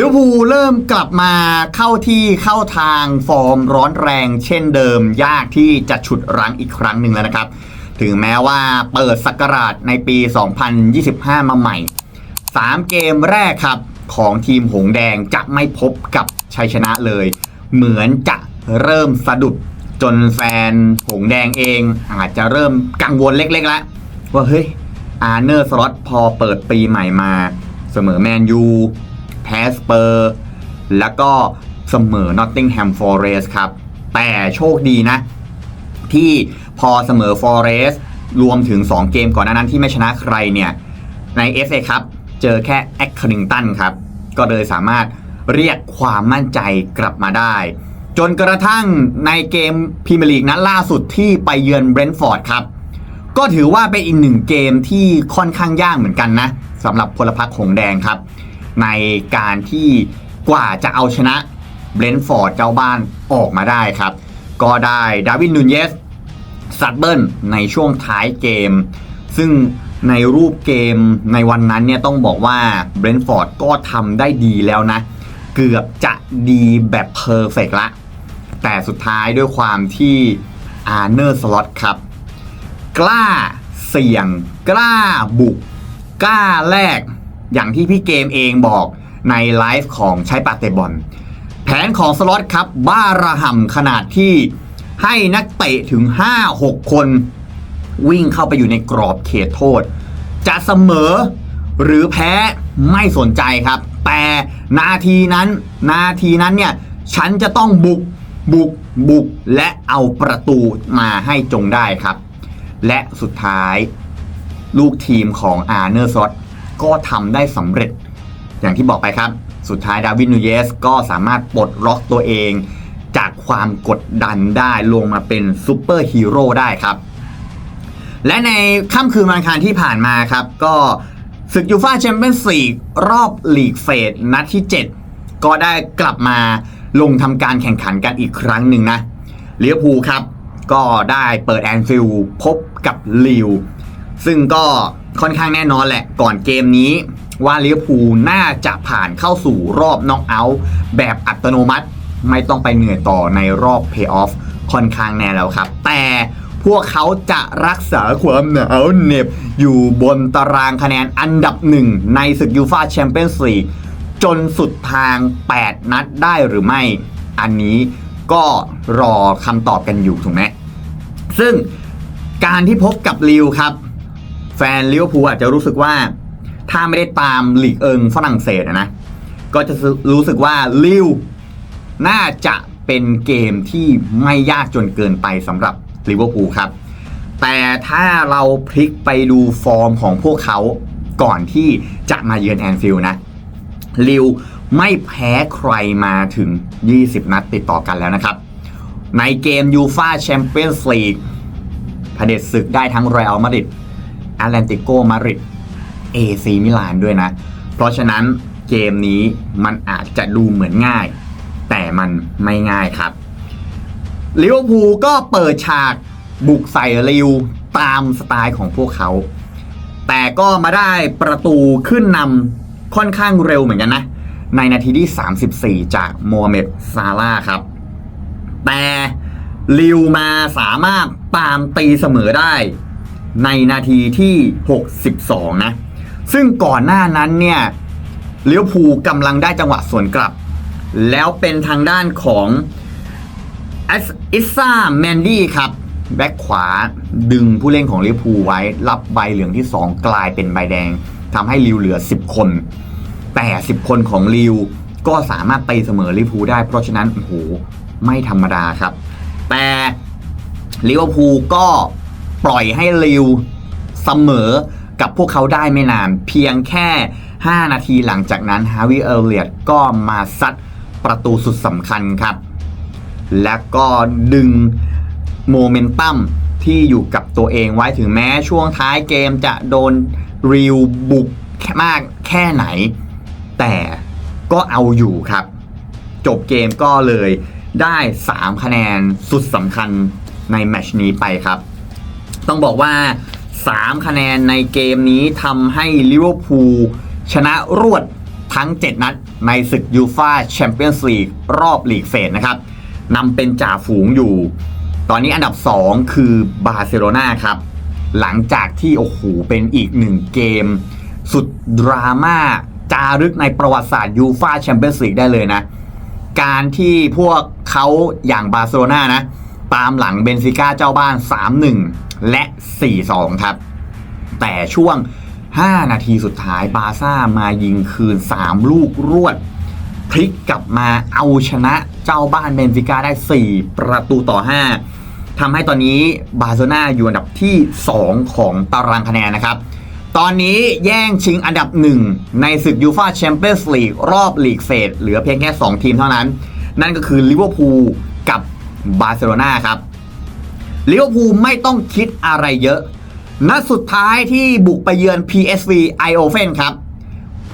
ลิเวอร์พูลเริ่มกลับมาเข้าที่เข้าทางฟอร์มร้อนแรงเช่นเดิม ยากที่จะฉุดรั้งอีกครั้งหนึ่งแล้วนะครับ ถึงแม้ว่าเปิดสักราชในปี 2025 มาใหม่ 3 เกมแรกครับของทีมหงแดงจะไม่พบกับชัยชนะเลย เหมือนจะเริ่มสะดุดจนแฟนหงแดงเองอาจจะเริ่มกังวลเล็กๆแล้วว่าเฮ้ยอาร์เนอร์สล็อตพอเปิดปีใหม่มา เสมอแมนยู แพ้สเปอร์แล้วก็เสมอนอตติงแฮมฟอร์เรสครับ แต่โชคดีนะ ที่พอเสมอฟอร์เรสรวมถึง 2 เกมก่อนหน้านั้นที่ไม่ชนะใครเนี่ย ใน FA ครับ เจอแค่แอคคลิงตันครับ ก็เลยสามารถเรียกความมั่นใจกลับมาได้ จนกระทั่งในเกมพรีเมียร์ลีกนัดล่าสุดที่ไปเยือนเบรนท์ฟอร์ดครับ ก็ถือว่าเป็นอีกหนึ่งเกมที่ค่อนข้างยากเหมือนกันนะสำหรับพลพรรคหงแดงครับ ในการที่กว่าจะเอาชนะเบรนท์ฟอร์ดเจ้าบ้านออกมาได้ครับ ก็ได้ดาวินนูนเยสซัดเบิลในช่วงท้ายเกม ซึ่งในรูปเกมในวันนั้นเนี่ยต้องบอกว่าเบรนท์ฟอร์ดก็ทำได้ดีแล้วนะ เกือบจะดีแบบเพอร์เฟกละ แต่สุดท้ายด้วยความที่อาร์เนอร์สล็อตครับ กล้าเสี่ยง กล้าบุก กล้าแลก อย่างที่พี่เกมเองบอกในไลฟ์ของใช้ปากเตะบอล แผนของสล็อตครับ บ้าระห่ำขนาดที่ให้นักเตะถึง 5-6 คน วิ่งเข้าไปอยู่ในกรอบเขตโทษ จะเสมอหรือแพ้ไม่สนใจครับ แต่นาทีนั้นนาทีนั้นเนี่ย ฉันจะต้องบุกบุกบุกและเอาประตูมาให้จงได้ครับ และสุดท้าย ลูกทีมของอาร์เนอร์ซอต ก็ทำได้สำเร็จ อย่างที่บอกไปครับ สุดท้ายดาวินนูเยสก็สามารถปลดล็อกตัวเอง จากความกดดันได้ลงมาเป็นซูเปอร์ฮีโร่ได้ครับ และในค่ำคืนวันอังคารที่ผ่านมาครับ ก็ศึกยูฟาแชมเปี้ยนส์ลีกรอบลีกเฟสนัดที่ 7 ก็ได้กลับมาลงทำการแข่งขันกันอีกครั้งหนึ่งนะเลียวภูครับ ก็ได้เปิดแอนฟิลพบกับลิวซึ่งก็ ค่อนข้างแน่นอนแหละก่อนเกมนี้ว่าลิเวอร์พูลน่าจะผ่านเข้าสู่รอบน็อกเอาท์แบบอัตโนมัติ ไม่ต้องไปเหนื่อยต่อในรอบเพย์ออฟค่อนข้างแน่แล้วครับ แต่พวกเขาจะรักษาความหนาวเหน็บ อยู่บนตารางคะแนนอันดับหนึ่งในศึกยูฟาแชมเปี้ยนส์ลีกจนสุดทาง 8 นัดได้หรือไม่ อันนี้ก็รอคำตอบกันอยู่ถูกไหมซึ่งการที่พบกับลิวครับ แฟนลิเวอร์พูลอาจจะรู้สึกว่า ถ้าไม่ได้ตามลีกเอิงฝรั่งเศสนะ ก็จะรู้สึกว่าลิวน่าจะเป็นเกมที่ไม่ยากจนเกินไปสำหรับลิเวอร์พูลครับ แต่ถ้าเราพลิกไปดูฟอร์มของพวกเขาก่อนที่จะมาเยือนแอนฟิลด์นะลิวไม่แพ้ใครมาถึง 20 นัดติดต่อกันแล้วนะครับ ในเกมยูฟาแชมเปี้ยนส์ลีกเผด็จศึกได้ทั้งรอัลมาดริด แอตแลนติโกมาดริดเอซีมิลานด้วยนะ เพราะฉะนั้นเกมนี้มันอาจจะดูเหมือนง่าย แต่มันไม่ง่ายครับลิเวอร์พูลก็เปิดฉากบุกใส่ลิวตามสไตล์ของพวกเขา แต่ก็มาได้ประตูขึ้นนำค่อนข้างเร็วเหมือนกันนะ ในนาทีที่ 34 จากโมฮัมเหม็ดซาลาครับ แต่ลิวมาสามารถตามตีเสมอได้ ในนาทีที่ 62 นะ ซึ่งก่อนหน้านั้นเนี่ยเลิเวอร์พูกำลังได้จังหวะสวนกลับ แล้วเป็นทางด้านของอิซ่าแมนดี้ครับแบ็คขวาดึงผู้เล่นของลิเวอร์พูลไว้ รับใบเหลืองที่ 2 กลายเป็นใบแดงทำให้ลิวเหลือ 10 คน แต่ 10 คนของลิวก็สามารถตีเสมอลิเวอร์พูลได้ เพราะฉะนั้นโอ้โหไม่ธรรมดาครับ แต่ลิเวอร์พูลก็ ปล่อยให้ลิวเสมอกับพวกเขาได้ไม่นาน เพียงแค่ 5 นาทีหลังจากนั้นฮาวิเอลเลียตก็มาซัดประตูสุดสำคัญครับ และก็ดึงโมเมนตัมที่อยู่กับตัวเองไว้ถึงแม้ช่วงท้ายเกมจะโดนริวบุกมากแค่ไหน แต่ก็เอาอยู่ครับ จบเกมก็เลยได้ 3 คะแนนสุดสำคัญในแมชนี้ไปครับ ต้องบอกว่า 3 คะแนนในเกมนี้ทำให้ลิเวอร์พูลชนะรวดทั้ง 7 นัดในศึกยูฟาแชมเปี้ยนส์ลีกรอบลีกเฟสนะครับนำเป็นจ่าฝูงอยู่ ตอนนี้อันดับ 2 คือบาร์เซโลนาครับ หลังจากที่โอ้โหเป็นอีกหนึ่งเกม สุดดราม่าจารึกในประวัติศาสตร์ยูฟาแชมเปี้ยนส์ลีกได้เลยนะ การที่พวกเขาอย่างบาร์เซโลนานะ ตามหลังเบนฟิก้าเจ้าบ้าน 3-1 และ 4-2 ครับ แต่ช่วง 5 นาทีสุดท้ายบาซ่ามายิงคืน 3 ลูกรวด พลิกกลับมาเอาชนะเจ้าบ้านเบนฟิก้าได้ 4 ประตูต่อ 5ทำให้ตอนนี้บาร์เซโลนาอยู่อันดับที่ 2 ของตารางคะแนนนะครับตอนนี้แย่งชิงอันดับ1ในศึกยูฟาแชมเปี้ยนส์ลีกรอบลีกเฟสเหลือเพียงแค่ 2 ทีมเท่านั้น นั่นก็คือลิเวอร์พูลกับบาร์เซโลนาครับ ลิเวอร์พูลไม่ต้องคิดอะไรเยอะ นัดสุดท้ายที่บุกไปเยือน PSV Eindhoven ครับ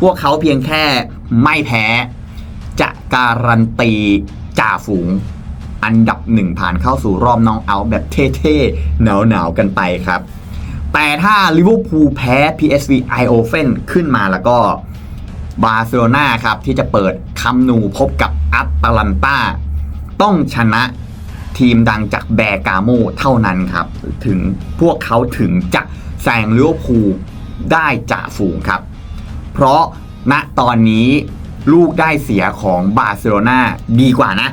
พวกเขาเพียงแค่ไม่แพ้ จะการันตีจ่าฝูง อันดับหนึ่งผ่านเข้าสู่รอบน้องเอาท์แบบเท่ๆ หนาวๆ กันไปครับ แต่ถ้าลิเวอร์พูลแพ้ PSV Eindhoven ขึ้นมาแล้วก็บาร์เซโลนาครับ ที่จะเปิดคัมนูพบกับอัตตาลันตาต้องชนะ ทีมดังจากแบร์กาโมเท่านั้นครับ ถึงพวกเขาถึงจะแซงลิเวอร์พูลได้จ่าฝูงครับ เพราะณตอนนี้ลูกได้เสียของบาร์เซโลนาดีกว่านะ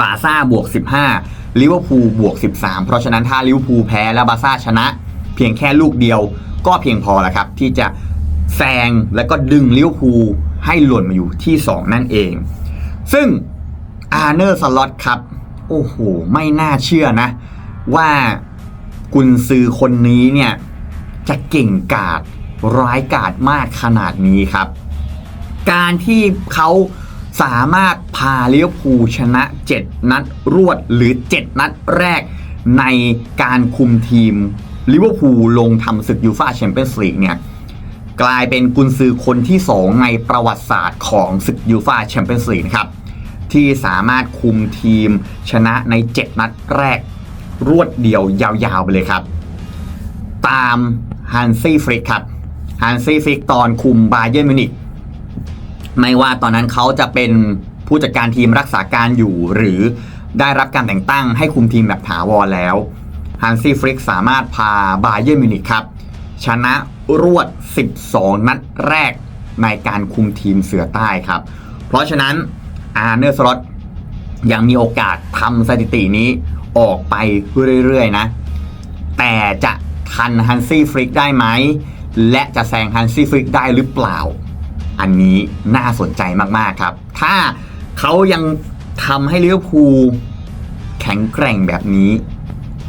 บาซ่าบวก 15ลิเวอร์พูลบวก 13 เพราะฉะนั้นถ้าลิเวอร์พูลแพ้และบาซ่าชนะ เพียงแค่ลูกเดียวก็เพียงพอแล้วครับ ที่จะแซงและก็ดึงลิเวอร์พูลให้หล่นมาอยู่ที่ 2 นั่นเอง ซึ่งอาร์เนอร์สล็อตครับ โอ้โห ไม่น่าเชื่อนะ ว่ากุนซือคนนี้เนี่ย จะเก่งกาจร้ายกาจมากขนาดนี้ครับ การที่เขาสามารถพาลิเวอร์พูลชนะ 7 นัดรวดหรือ 7 นัดแรกในการคุมทีมลิเวอร์พูลลงทำศึกยูฟาแชมเปี้ยนส์ลีกเนี่ย กลายเป็นกุนซือคนที่ 2 ในประวัติศาสตร์ของศึกยูฟาแชมเปี้ยนส์ลีกครับ ที่สามารถคุมทีมชนะใน 7 นัดแรก รวดเดียวยาวๆไปเลยครับ ตามฮันซี่ฟริกครับฮันซี่ฟริกตอนคุมบาเยิร์มิวนิกไม่ว่าตอนนั้นเขาจะเป็นผู้จัดการทีมรักษาการอยู่ หรือได้รับการแต่งตั้งให้คุมทีมแบบถาวรแล้วฮันซี่ฟริกสามารถพาบาเยิร์มิวนิกครับ ชนะรวด 12 นัดแรกในการคุมทีมเสือใต้ครับ เพราะฉะนั้น อาร์เนอร์สล็อตยังมีโอกาสทำสถิตินี้ออกไปเรื่อยๆนะ แต่จะทันฮันซี่ฟริกได้ไหม และจะแซงฮันซี่ฟริกได้หรือเปล่า อันนี้น่าสนใจมากๆครับ ถ้าเขายังทำให้ลิเวอร์พูลแข็งแกร่งแบบนี้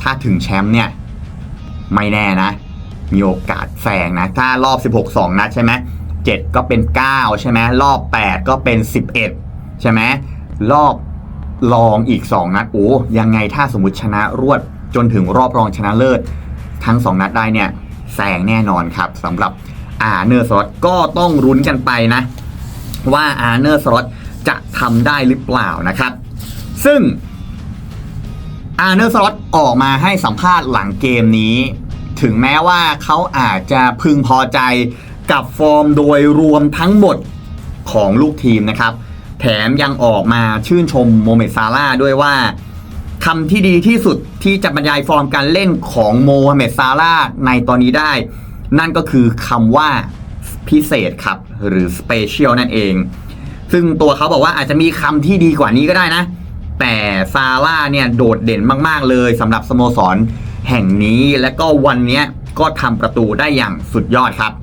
ถ้าถึงแชมป์เนี่ย ไม่แน่นะ มีโอกาสแซงนะ ถ้ารอบ 16 2 นัดใช่ไหม7ก็เป็น 9 ใช่ไหมรอบ 8 ก็เป็น 11 ใช่ไหมรอบรองอีก 2 นัดโอ้ยังไงถ้าสมมติชนะรวดจนถึงรอบรองชนะเลิศ ทั้ง 2 นัดได้เนี่ยแซงแน่นอนครับสำหรับอาร์เนอร์สล็อตก็ต้องรุ้นกันไปนะ ว่าอาร์เนอร์สล็อตจะทำได้หรือเปล่านะครับ ซึ่งอาร์เนอร์สล็อตออกมาให้สัมภาษณ์หลังเกมนี้ ถึงแม้ว่าเขาอาจจะพึงพอใจกับฟอร์มโดยรวมทั้งหมดของลูกทีมนะครับ แถมยังออกมาชื่นชมโมเมดซาร่าด้วยว่าคำที่ดีที่สุดที่จะบรรยายฟอร์มการเล่นของโมฮัมเหม็ดซาร่าในตอนนี้ได้ นั่นก็คือคำว่าพิเศษครับ หรือสเปเชียลนั่นเอง ซึ่งตัวเขาบอกว่าอาจจะมีคำที่ดีกว่านี้ก็ได้นะ แต่ซาร่าเนี่ยโดดเด่นมาก ๆ เลยสำหรับสโมสรแห่งนี้และก็วันนี้ก็ทำประตูได้อย่างสุดยอดครับ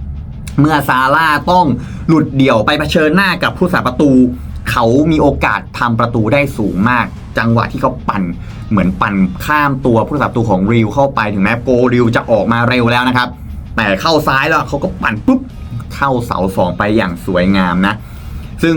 เมื่อซาร่าต้องหลุดเดี่ยวไปเผชิญหน้ากับผู้สาประตู เขามีโอกาสทำประตูได้สูงมาก จังหวะที่เขาปั่นเหมือนปั่นข้ามตัวผู้สาประตูของริวเข้าไปถึงแม้โกริวจะออกมาเร็วแล้วนะครับ แต่เข้าซ้ายแล้วเขาก็ปั่นปุ๊บเข้าเสาสองไปอย่างสวยงามนะ ซึ่ง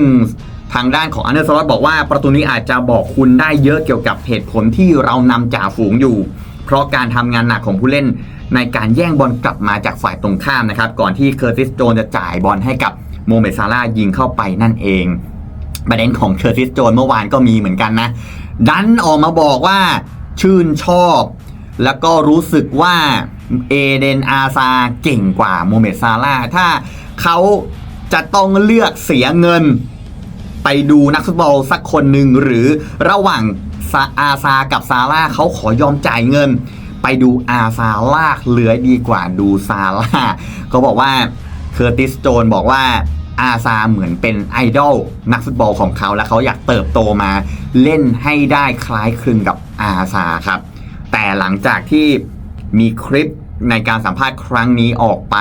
ทางด้านของอันเดอร์สลอตบอกว่าประตูนี้อาจจะบอกคุณได้เยอะเกี่ยวกับเหตุผลที่เรานำจ่าฝูงอยู่ เพราะการทำงานหนักของผู้เล่นในการแย่งบอลกลับมาจากฝ่ายตรงข้ามนะครับ ก่อนที่เคอร์ติสโจนจะจ่ายบอลให้กับโมเมซาร่ายิงเข้าไปนั่นเอง ประเด็นของเคอร์ติสโจนเมื่อวานก็มีเหมือนกันนะ ดันออกมาบอกว่าชื่นชอบ แล้วก็รู้สึกว่าเอเดนอาซาเก่งกว่าโมเมดซาร่าถ้าเขาจะต้องเลือกเสียเงิน ไปดูนักฟุตบอลสักคนหนึ่งหรือระหว่างซาอาซากับซาร่าเขาขอยอมจ่ายเงิน ไปดูอาซาลากเหลือดีกว่าดูซาร่าเขาบอกว่าเคอร์ติสโจนบอกว่า อาซาเหมือนเป็นไอดอลนักฟุตบอลของเขา และเขาอยากเติบโตมาเล่นให้ได้คล้ายคลึงกับอาซาครับ แต่หลังจากที่มีคลิปในการสัมภาษณ์ครั้งนี้ออกไป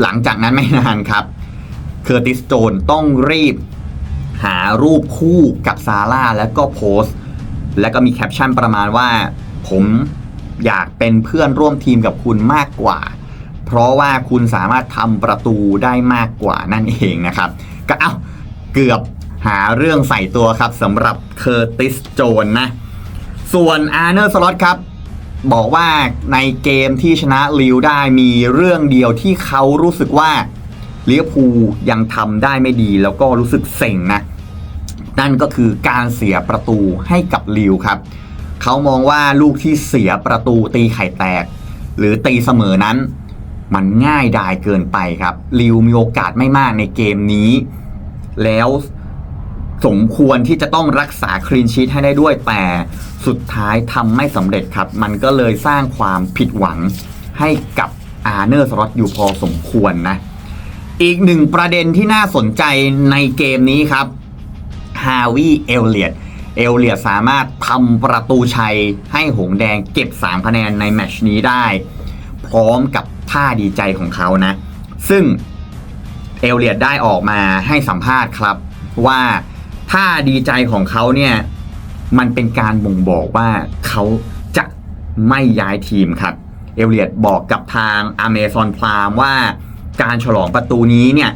หลังจากนั้นไม่นานครับ เคอร์ติสโจนต้องรีบ หารูปคู่กับซาร่าแล้วก็โพสต์ แล้วก็มีแคปชั่นประมาณว่า ผมอยากเป็นเพื่อนร่วมทีมกับคุณมากกว่า เพราะว่าคุณสามารถทำประตูได้มากกว่านั่นเองนะครับ ก็เอ้าเกือบหาเรื่องใส่ตัวครับสำหรับเคอร์ติสโจนนะ ส่วนอาร์เนอร์สล็อตครับ บอกว่าในเกมที่ชนะลิวได้มีเรื่องเดียวที่เขารู้สึกว่าลิเวอร์พูลยังทำได้ไม่ดีแล้วก็รู้สึกเซ็งนะ นั่นก็คือการเสียประตูให้กับลิวครับ เขามองว่าลูกที่เสียประตูตีไข่แตก หรือตีเสมอนั้น มันง่ายดายเกินไปครับลิวมีโอกาสไม่มากในเกมนี้ แล้วสมควรที่จะต้องรักษาคลีนชีตให้ได้ด้วย แต่สุดท้ายทำไม่สำเร็จครับ มันก็เลยสร้างความผิดหวังให้กับอาร์เนอร์สล็อตอยู่พอสมควรนะ อีกหนึ่งประเด็นที่น่าสนใจในเกมนี้ครับฮาวิเอลเลียดเอลเลียดสามารถทำประตูชัยให้หงแดงเก็บ 3 คะแนนในแมชนี้ได้ พร้อมกับ ท่าดีใจของเขานะ ซึ่งเอลเลียดได้ออกมาให้สัมภาษณ์ครับ ว่าท่าดีใจของเขาเนี่ยมันเป็นการบ่งบอกว่าเขาจะไม่ย้ายทีมครับ เอลเลียดบอกกับทาง Amazon Prime ว่าการฉลองประตูนี้เนี่ย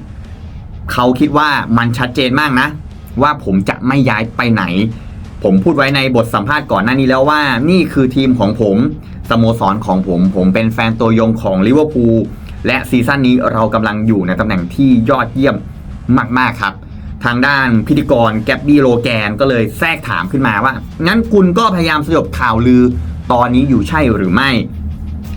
เขาคิดว่ามันชัดเจนมากนะ ว่าผมจะไม่ย้ายไปไหน ผมพูดไว้ในบทสัมภาษณ์ก่อนหน้านี้แล้วว่า นี่คือทีมของผมสโมสรของผม ผมเป็นแฟนตัวยงของลิเวอร์พูลและซีซั่นนี้เรากำลังอยู่ในตำแหน่งที่ยอดเยี่ยมมาก ๆ ครับ ทางด้านพิธีกรแกบบี้โลแกนก็เลยแทรกถามขึ้นมาว่า งั้นคุณก็พยายามสยบข่าวลือตอนนี้อยู่ใช่หรือไม่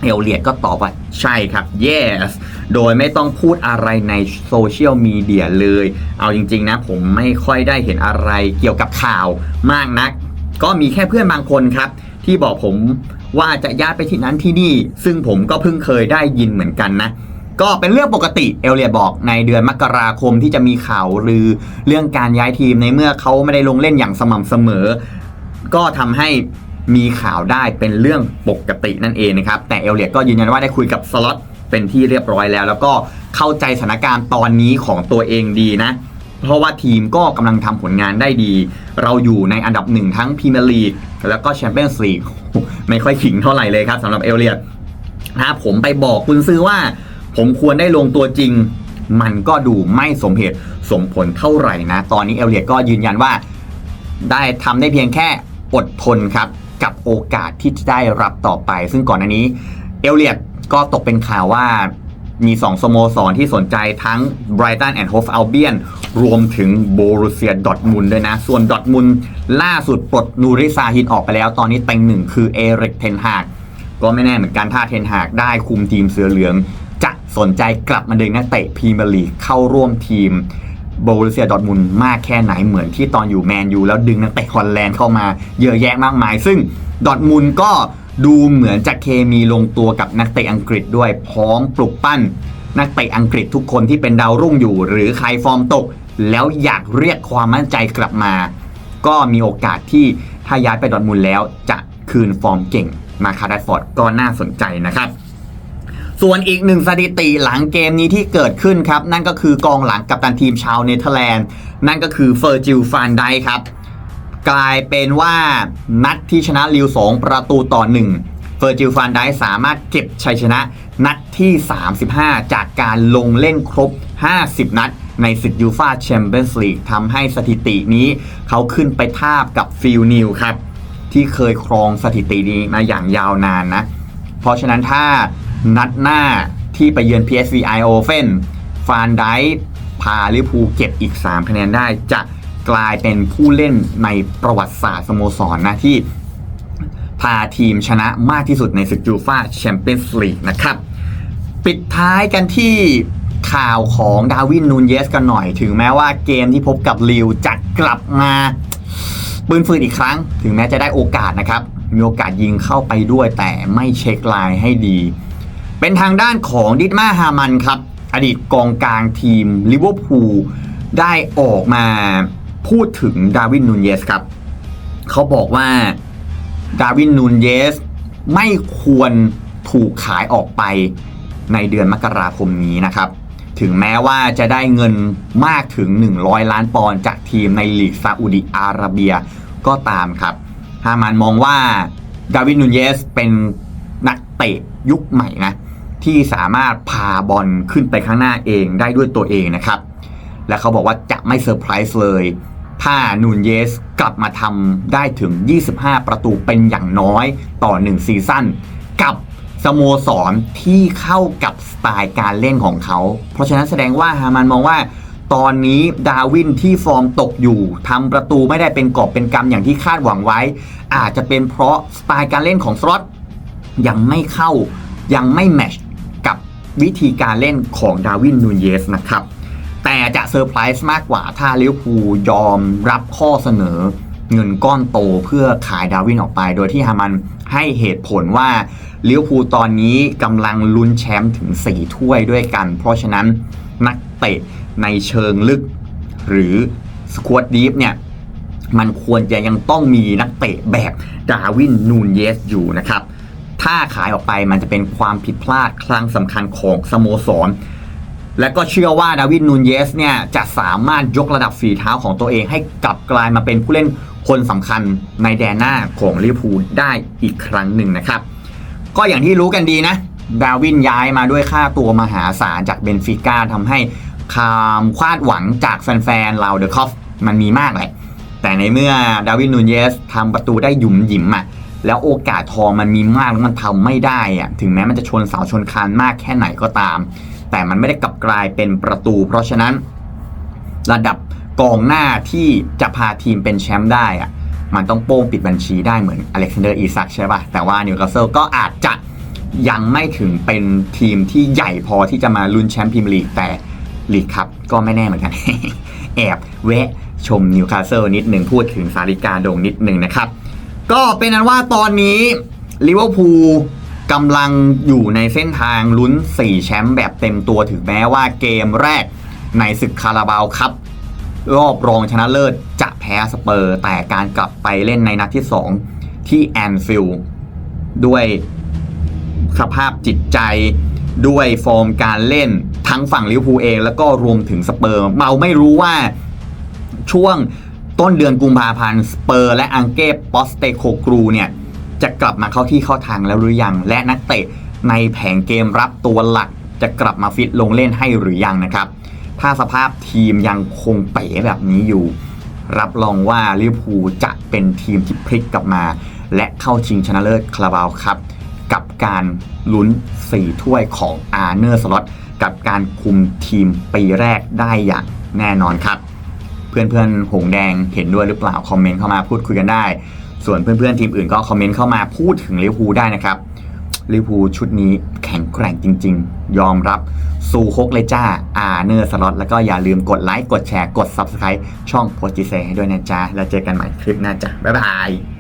เอลเลียดก็ตอบว่าใช่ครับ yes โดยไม่ต้องพูดอะไรในโซเชียลมีเดียเลย เอาจริง ๆ นะ ผมไม่ค่อยได้เห็นอะไรเกี่ยวกับข่าวมากนัก ก็มีแค่เพื่อนบางคนครับ ที่บอกผมว่าจะย้ายไปที่นั้นที่นี่ ซึ่งผมก็เพิ่งเคยได้ยินเหมือนกันนะก็เป็นเรื่องปกติเอลเลียบอกในเดือนมกราคมที่จะมีข่าวหรือเรื่องการย้ายทีมในเมื่อเขาไม่ได้ลงเล่นอย่างสม่ำเสมอ ก็ทำให้มีข่าวได้เป็นเรื่องปกตินั่นเองนะครับ แต่เอลเลียก็ยืนยันว่าได้คุยกับสล็อต เป็นที่เรียบร้อยแล้ว แล้วก็เข้าใจสถานการณ์ตอนนี้ของตัวเองดีนะ เพราะว่าทีมก็กำลังทำผลงานได้ดี เราอยู่ในอันดับหนึ่งทั้งพรีเมียร์ลีกแล้วก็แชมเปี้ยนส์ลีกไม่ค่อยขิงเท่าไหร่เลยครับสำหรับเอลเลียถ้าผมไปบอกคุณซื้อว่า ผมควรได้ลงตัวจริง มันก็ดูไม่สมเหตุสมผลเท่าไหร่นะ ตอนนี้เอลเลียก็ยืนยันว่า ได้ทำได้เพียงแค่อดทนครับ กับโอกาสที่จะได้รับต่อไป ซึ่งก่อนอันนี้เอลเลียด ก็ตกเป็นข่าวว่ามี 2 สโมสรที่สนใจทั้ง Brighton and Hove Albion รวมถึงโบรูเซียดอทมุนด้วยนะ ส่วนดอทมุนล่าสุดปลดนูริซาฮินออกไปแล้ว ตอนนี้เต็งหนึ่งคือเอริกเทนฮากก็ไม่แน่เหมือนกันถ้าเทนฮากได้คุมทีมเสือเหลือง จะสนใจกลับมาดึงนักเตะพรีเมียร์ลีกเข้าร่วมทีมโบรูเซียดอทมุนมากแค่ไหนเหมือนที่ตอนอยู่แมนยูแล้วดึงนักเตะฮอลแลนด์เข้ามาเยอะแยะมากมาย ซึ่งดอทมุนก็ ดูเหมือนจะเคมีลงตัวกับนักเตะอังกฤษด้วยพร้อมปลุกปั้น นักเตะอังกฤษทุกคนที่เป็นดาวรุ่งอยู่ หรือใครฟอร์มตก แล้วอยากเรียกความมั่นใจกลับมา ก็มีโอกาสที่ถ้าย้ายไปดอทมุนด์แล้วจะคืนฟอร์มเก่งมาคาร์ดฟอร์ดก็น่าสนใจนะครับส่วนอีกหนึ่งสถิติหลังเกมนี้ที่เกิดขึ้นครับ นั่นก็คือกองหลังกับตันทีมชาวเนเธอร์แลนด์ นั่นก็คือเฟอร์จิลฟานไดครับ กลายเป็นว่านัดที่ชนะลิวสองประตูต่อหนึ่งเฟอร์จิลฟานได้สามารถเก็บชัยชนะนัดที่ 35 จากการลงเล่นครบ 50 นัด ในศึกยูฟาแชมเปี้ยนส์ลีกทำให้สถิตินี้เขาขึ้นไปทาบกับฟิลนิวครับ ที่เคยครองสถิตินี้มาอย่างยาวนานนะ เพราะฉะนั้นถ้านัดหน้าที่ไปเยือน PSV Eindhoven ฟานไดพาลิพูเก็บอีก 3 คะแนนได้จะ กลายเป็นผู้เล่นในประวัติศาสตร์สโมสรนะที่พาทีมชนะมากที่สุดในศึกยูฟาแชมเปี้ยนส์ลีกนะครับ ปิดท้ายกันที่ข่าวของดาวินนูนเยสกันหน่อย ถึงแม้ว่าเกมที่พบกับลิวจะกลับมาปืนฟืนอีกครั้ง ถึงแม้จะได้โอกาสนะครับ มีโอกาสยิงเข้าไปด้วยแต่ไม่เช็คไลน์ให้ดี เป็นทางด้านของดิดมาฮามันครับ อดีตกองกลางทีมลิเวอร์พูลได้ออกมา พูดถึงดาวินนูนเยสครับ เขาบอกว่าดาวินนูนเยสไม่ควรถูกขายออกไปในเดือนมกราคมนี้นะครับ ถึงแม้ว่าจะได้เงินมากถึง 100 ล้านปอนด์จากทีมในลีกซาอุดิอาระเบียก็ตามครับ ฮามันมองว่าดาวินนูนเยสเป็นนักเตะยุคใหม่นะ ที่สามารถพาบอลขึ้นไปข้างหน้าเองได้ด้วยตัวเองนะครับ และเขาบอกว่าจะไม่เซอร์ไพรส์เลย ถ้านูนเยสกลับมาทำได้ถึง 25 ประตูเป็นอย่างน้อยต่อ 1 ซีซั่นกับสโมสรที่เข้ากับสไตล์การเล่นของเขา เพราะฉะนั้นแสดงว่าฮามันมองว่า ตอนนี้ดาวินที่ฟอร์มตกอยู่ทำประตูไม่ได้เป็นกอบเป็นกำอย่างที่คาดหวังไว้ อาจจะเป็นเพราะสไตล์การเล่นของสล็อตยังไม่เข้ายังไม่แมชกับวิธีการเล่นของดาวินนูนเยสนะครับ แต่จะเซอร์ไพรส์มากกว่าถ้าลิเวอร์พูลยอมรับข้อเสนอเงินก้อนโตเพื่อขายดาวินออกไป โดยที่ฮามันให้เหตุผลว่าลิเวอร์พูลตอนนี้กำลังลุ้นแชมป์ถึง 4 ถ้วยด้วยกัน เพราะฉะนั้นนักเตะในเชิงลึก หรือสควอตดีฟเนี่ยมันควรจะยังต้องมีนักเตะแบบดาวินนูนเยสอยู่นะครับ ถ้าขายออกไปมันจะเป็นความผิดพลาดครั้งสำคัญของสโมสร และก็เชื่อว่าดาวินนูนเยสเนี่ยจะสามารถยกระดับฝีเท้าของตัวเองให้กลับกลายมาเป็นผู้เล่นคนสำคัญในแดนหน้าของลิเวอร์พูลได้อีกครั้งหนึ่งนะครับ ก็อย่างที่รู้กันดีนะดาวินย้ายมาด้วยค่าตัวมหาศาลจากเบนฟิก้าทำให้ความคาดหวังจากแฟนๆเราเดอะคอฟมันมีมากแหละแต่ในเมื่อดาวินนูนเยสทำประตูได้หยุมหยิมอะแล้วโอกาสทองมันมีมากแล้วมันทำไม่ได้อะถึงแม้มันจะชนเสาชนคานมากแค่ไหนก็ตาม แต่มันไม่ได้กลับกลายเป็นประตู เพราะฉะนั้น ระดับกองหน้าที่จะพาทีมเป็นแชมป์ได้อะมันต้องโป้งปิดบัญชีได้เหมือนอเล็กซานเดอร์อีซักใช่ป่ะ แต่ว่านิวคาสเซิลก็อาจจะยังไม่ถึงเป็นทีมที่ใหญ่พอที่จะมาลุ้นแชมป์พรีเมียร์ลีกแต่ลีกครับก็ไม่แน่เหมือนกัน แอบแวะชมนิวคาสเซิลนิดหนึ่งพูดถึงสาริกาโด่งนิดหนึ่งนะครับ ก็เป็นนั้นว่าตอนนี้ลิเวอร์พูล กำลังอยู่ในเส้นทางลุ้น 4 แชมป์แบบเต็มตัวถึงแม้ว่าเกมแรกในศึกคาราบาวครับ รอบรองชนะเลิศจะแพ้สเปอร์ แต่การกลับไปเล่นในนัดที่ 2 ที่แอนฟิลด์ด้วยสภาพจิตใจด้วยฟอร์มการเล่นทั้งฝั่งลิเวอร์พูลเอง แล้วก็รวมถึงสเปอร์เมาไม่รู้ว่าช่วงต้นเดือนกุมภาพันธ์สเปอร์ และอังเก้ปอสเตโคกรูเนี่ย จะกลับมาเข้าที่เข้าทางแล้วหรือยัง และนักเตะในแผงเกมรับตัวหลัก จะกลับมาฟิตลงเล่นให้หรือยังนะครับ ถ้าสภาพทีมยังคงเป๋แบบนี้อยู่ รับรองว่าลิเวอร์พูลจะเป็นทีมที่พลิกกลับมา และเข้าชิงชนะเลิศคาราบาวครับ กับการลุ้น4ถ้วยของอาร์เนอร์สล็อตกับการคุมทีมปีแรกได้อย่างแน่นอนครับ เพื่อนๆหงแดงเห็นด้วยหรือเปล่า คอมเมนต์เข้ามาพูดคุยกันได้ ส่วนเพื่อนๆทีมอื่นก็คอมเมนต์เข้ามาพูดถึงลิเวอร์พูลได้นะครับลิเวอร์พูลชุดนี้แข็งแกร่งจริง ๆ ยอมรับสู้ฮกเลยจ้าอาเนอร์สล็อตแล้วก็อย่าลืมกดไลค์กดแชร์กด Subscribe ช่องโพจิเซให้ด้วยนะจ๊ะ แล้วเจอกันใหม่คลิปหน้าจ้ะบ๊ายบาย